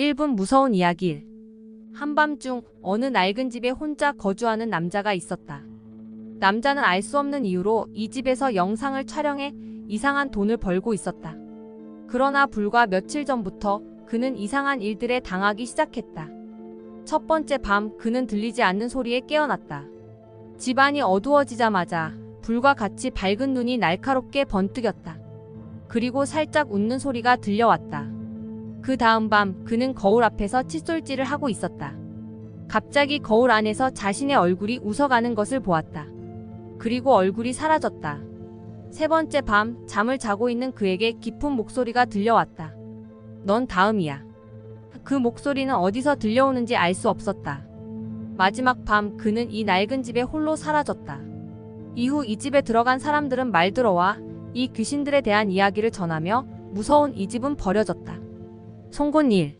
1분 무서운 이야기 1. 한밤중 어느 낡은 집에 혼자 거주하는 남자가 있었다. 남자는 알 수 없는 이유로 이 집에서 영상을 촬영해 이상한 돈을 벌고 있었다. 그러나 불과 며칠 전부터 그는 이상한 일들에 당하기 시작했다. 첫 번째 밤 그는 들리지 않는 소리에 깨어났다. 집안이 어두워지자마자 불과 같이 밝은 눈이 날카롭게 번뜩였다. 그리고 살짝 웃는 소리가 들려왔다. 그 다음 밤 그는 거울 앞에서 칫솔질을 하고 있었다. 갑자기 거울 안에서 자신의 얼굴이 웃어가는 것을 보았다. 그리고 얼굴이 사라졌다. 세 번째 밤 잠을 자고 있는 그에게 깊은 목소리가 들려왔다. 넌 다음이야. 그 목소리는 어디서 들려오는지 알 수 없었다. 마지막 밤 그는 이 낡은 집에 홀로 사라졌다. 이후 이 집에 들어간 사람들은 말들어와 이 귀신들에 대한 이야기를 전하며 무서운 이 집은 버려졌다. 송곳니 1.